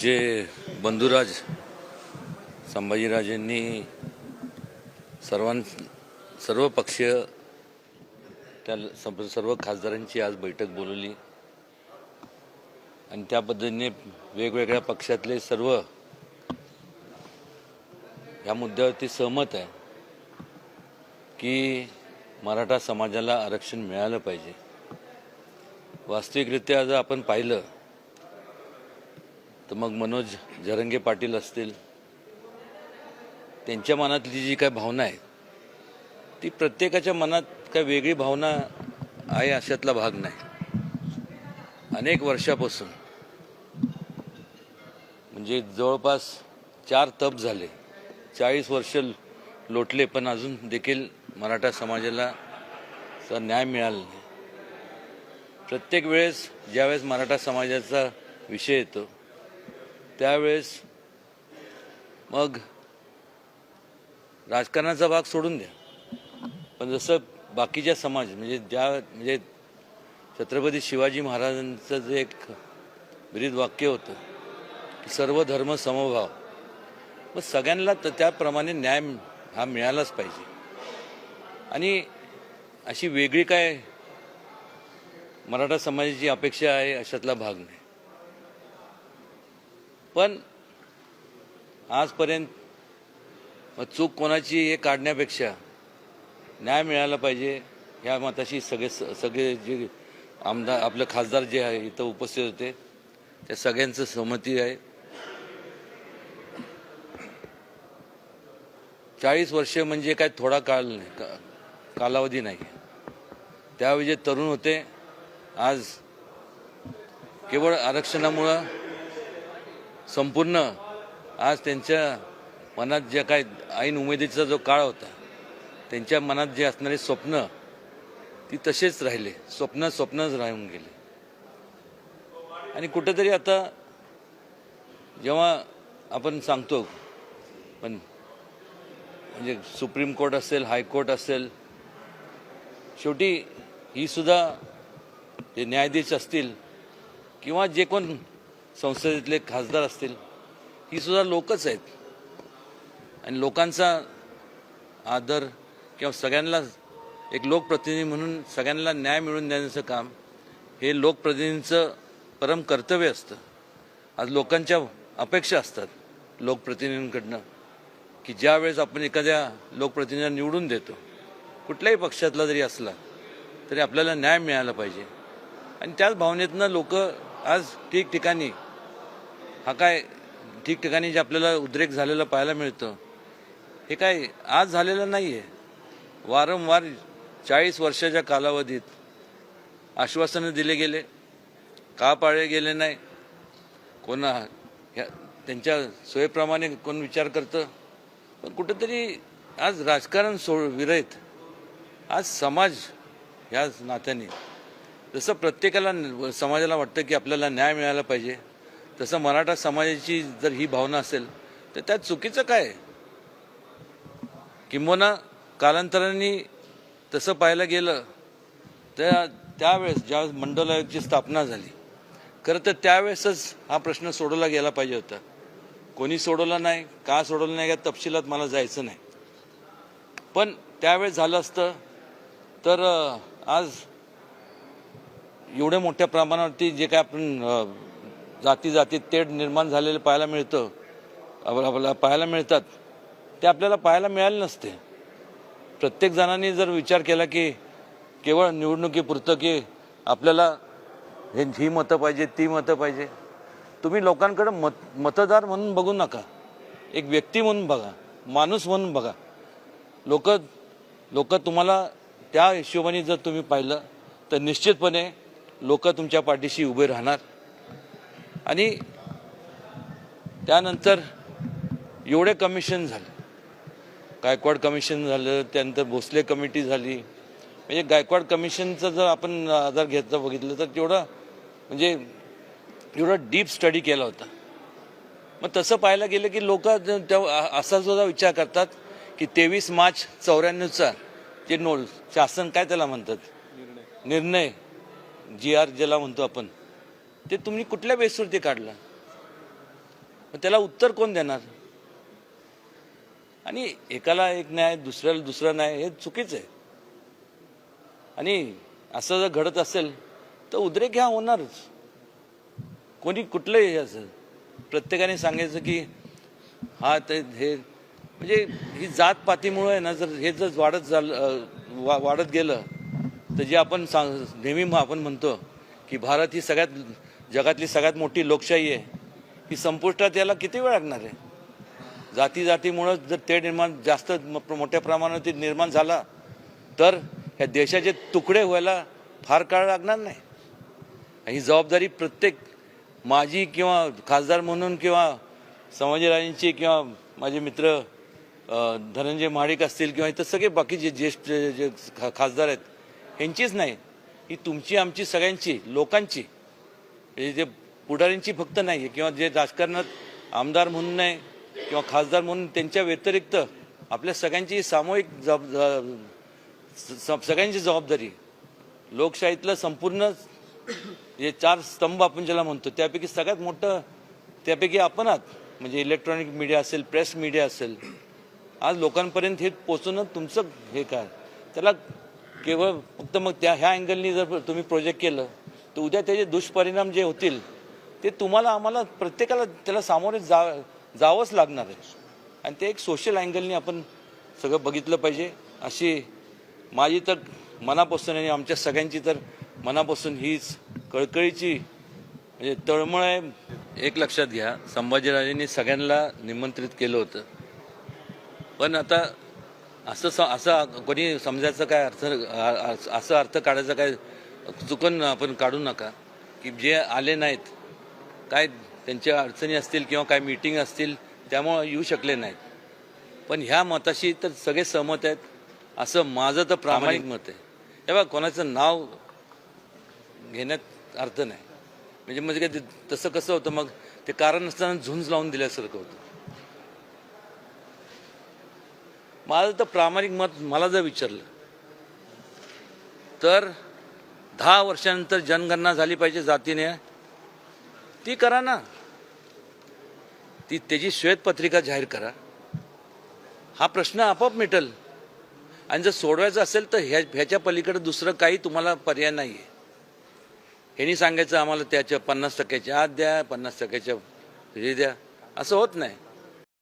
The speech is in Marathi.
आमचे बंधुराज संभाजीराजेंनी सर्वां सर्व पक्षीय त्या सं- सर्व खासदारांची आज बैठक बोलवली. आणि त्या पद्धतीने वेगवेगळ्या पक्षातले सर्व या मुद्द्यावरती सहमत आहे की मराठा समाजाला आरक्षण मिळालं पाहिजे. वास्तविकरित्या जर आपण पाहिलं तर मग मनोज झरंगे पाटील असतील. त्यांच्या मनातली जी काय भावना आहे ती प्रत्येकाच्या मनात काय वेगळी भावना आहे अशातला भाग नाही. अनेक वर्षापासून म्हणजे जवळपास चार तप झाले. चाळीस वर्ष लोटले पण अजून देखील मराठा समाजाला न्याय मिळाला नाही. प्रत्येक वेळेस ज्यावेळेस मराठा समाजाचा विषय येतो त्यावेळेस मग राजकारणाचा भाग सोडून द्या. पण जसं बाकीच्या समाज म्हणजे ज्या म्हणजे छत्रपती शिवाजी महाराजांचं जे एक ब्रीद वाक्य होतं की सर्व धर्म समभाव. मग सगळ्यांना तर त्याप्रमाणे न्याय हा मिळालाच पाहिजे. आणि अशी वेगळी काय मराठा समाजाची अपेक्षा आहे अशातला भाग नाही. पण आजपर्यंत चूक कोणाची हे काढण्यापेक्षा न्याय मिळाला पाहिजे ह्या मताशी सगळे सगळे जे आमदार आपले खासदार जे आहे इथं उपस्थित होते त्या सगळ्यांचं सहमती आहे. चाळीस वर्ष म्हणजे काय थोडा काळ नाही का- कालावधी नाही. त्यावेळी जे तरुण होते आज केवळ आरक्षणामुळं संपूर्ण आज त्यांच्या मनात जे काय ऐन उमेदीचा जो काळ होता त्यांच्या मनात जे असणारे स्वप्न ती तसेच राहिले. स्वप्न स्वप्नच राहून गेले. आणि कुठेतरी आता जेव्हा आपण सांगतो पण म्हणजे सुप्रीम कोर्ट असेल हायकोर्ट असेल शेवटी ही सुद्धा जे न्यायाधीश असतील किंवा जे कोण संसदेतले खासदार असतील ही सुद्धा लोकच आहेत. आणि लोकांचा आदर किंवा सगळ्यांना एक लोकप्रतिनिधी म्हणून सगळ्यांना न्याय मिळवून देण्याचं काम हे लोकप्रतिनिधींचं परम कर्तव्य असतं. आज लोकांच्या अपेक्षा असतात लोकप्रतिनिधींकडनं की ज्यावेळेस आपण एखाद्या लोकप्रतिनिधीला निवडून देतो कुठल्याही पक्षातला जरी असला तरी आपल्याला न्याय मिळाला पाहिजे. आणि त्याच भावनेतनं लोक आज ठिकठिकाणी हा काय ठिकठिकाणी जे आपल्याला उद्रेक झालेला पाहायला मिळतं हे काय आज झालेलं नाही आहे वारंवार चाळीस वर्षाच्या कालावधीत आश्वासनं दिले गेले का पाळले गेले नाही कोणा ह्या त्यांच्या सोयीप्रमाणे कोण विचार करतं? पण कुठंतरी आज राजकारण सोड विरहित आज समाज ह्या नात्याने जसं प्रत्येकाला समाजाला वाटतं की आपल्याला न्याय मिळायला पाहिजे तसं मराठा समाजाची जर ही भावना असेल तर त्यात चुकीचं काय आहे? किंबहुना कालांतराने तसं पाहायला गेलं तर त्यावेळेस ज्या मंडल आयोगची स्थापना झाली खरं तर त्यावेळेसच हा प्रश्न सोडवला गेला पाहिजे होता कोणी सोडवला नाही का सोडवलं नाही या तपशिलात मला जायचं नाही पण त्यावेळेस झालं असतं तर आज एवढ्या मोठ्या प्रमाणावरती जे काय आपण जाती जातीत तेढ निर्माण झालेलं पाहायला मिळतं. आपल्याला पाहायला मिळतात. ते आपल्याला पाहायला मिळाले नसते. प्रत्येक जणांनी जर विचार केला की केवळ निवडणुकीपुरतं की आपल्याला हे ही मतं पाहिजे ती मतं पाहिजे. तुम्ही लोकांकडे मत मतदार म्हणून बघू नका. एक व्यक्ती म्हणून बघा. माणूस म्हणून बघा. लोक लोक तुम्हाला त्या हिशोबाने जर तुम्ही पाहिलं तर निश्चितपणे लोक तुमच्या पाठीशी उभे राहणार. आणि त्यानंतर एवढे कमिशन झाले. गायकवाड कमिशन झालं त्यानंतर भोसले कमिटी झाली. म्हणजे गायकवाड कमिशनचं जर आपण आधार घेतला बघितलं तर तेवढं म्हणजे एवढा डीप स्टडी केला होता. मग तसं पाहायला गेलं की लोक असा सुद्धा विचार करतात की तेवीस मार्च चौऱ्याण्णवचा जे नोल शासन काय त्याला म्हणतात? निर्णय. जी आर ज्याला म्हणतो आपण. ते तुम्ही कुठल्या बेसवरती काढला? मग त्याला उत्तर कोण देणार? आणि एकाला एक न्याय दुसऱ्याला दुसरा न्याय हे चुकीचं आहे. आणि असं जर घडत असेल तर उद्रेक ह्या होणारच. कोणी कुठलंही हे असेल प्रत्येकाने सांगायचं की हा ते हे म्हणजे ही जातपातीमुळे आहे ना जर हे जर वाढत झालं वा वाढत गेलं तर जे आपण सांग नेहमी आपण म्हणतो की भारत ही सगळ्यात जगातली सगळ्यात मोठी लोकशाही आहे. ही संपुष्टात याला किती वेळ लागणार आहे? जाती जातीमुळं जर ते निर्माण जास्त म- मोठ्या प्रमाणात ते निर्माण झाला तर ह्या देशाचे तुकडे व्हायला फार काळ लागणार नाही. ही जबाबदारी प्रत्येक माझी किंवा खासदार म्हणून किंवा संभाजीराजेंची किंवा माझे मित्र धनंजय महाडिक असतील किंवा इतर सगळे बाकी जे ज्येष्ठ जे- जे खा- खासदार आहेत यांचीच नाही. ही तुमची आमची सगळ्यांची लोकांची. हे जे पुढाऱ्यांची फक्त नाही आहे किंवा जे राजकारणात आमदार म्हणून नाही किंवा खासदार म्हणून त्यांच्या व्यतिरिक्त आपल्या सगळ्यांची सामूहिक जबाब स- सगळ्यांची जबाबदारी लोकशाहीतलं संपूर्ण जे चार स्तंभ आपण ज्याला म्हणतो त्यापैकी सगळ्यात मोठं त्यापैकी आपण आहात. म्हणजे इलेक्ट्रॉनिक मीडिया असेल प्रेस मीडिया असेल. आज लोकांपर्यंत हे पोचवणं तुमचं हे काय? त्याला केवळ फक्त मग त्या ह्या अँगलनी जर तुम्ही प्रोजेक्ट केलं तर उद्या त्याचे दुष्परिणाम जे होतील ते तुम्हाला आम्हाला प्रत्येकाला त्याला सामोरे जा जावंच लागणार आहे. आणि ते एक सोशल अँगलनी आपण सगळं बघितलं पाहिजे. अशी माझी तर मनापासून आणि आमच्या सगळ्यांची तर मनापासून हीच कळकळीची म्हणजे तळमळ आहे. एक लक्षात घ्या संभाजीराजेंनी सगळ्यांना निमंत्रित केलं होतं. पण आता असं स- असं कोणी समजायचं काय अर्थ असं अर्थ काढायचा काय चुकून आपण काढू नका. की जे आले नाहीत काय त्यांच्या अडचणी असतील किंवा काय मीटिंग असतील त्यामुळं येऊ शकले नाहीत. पण ह्या मताशी तर सगळे सहमत आहेत. असं माझं तर प्रामाणिक मत आहे. हे बघा कोणाचं नाव घेण्यात अर्थ नाही. म्हणजे म्हणजे काय तसं कसं होतं मग? ते कारण नसताना झुंज लावून दिल्यासारखं होतं. माझं तर प्रामाणिक मत मला जर विचारलं तर दहा वर्षानंतर जनगणना झाली पाहिजे जातीने. ती करा ना. ती त्याची श्वेतपत्रिका जाहीर करा. हा प्रश्न आपोआप मिटेल. आणि जर सोडवायचं असेल तर ह्या ह्याच्या पलीकडे दुसरं काही तुम्हाला पर्याय नाही आहे ह्यांनी सांगायचं आम्हाला त्याच्या पन्नास टक्क्याच्या आत द्या पन्नास टक्क्याच्या हे द्या. असं होत नाही.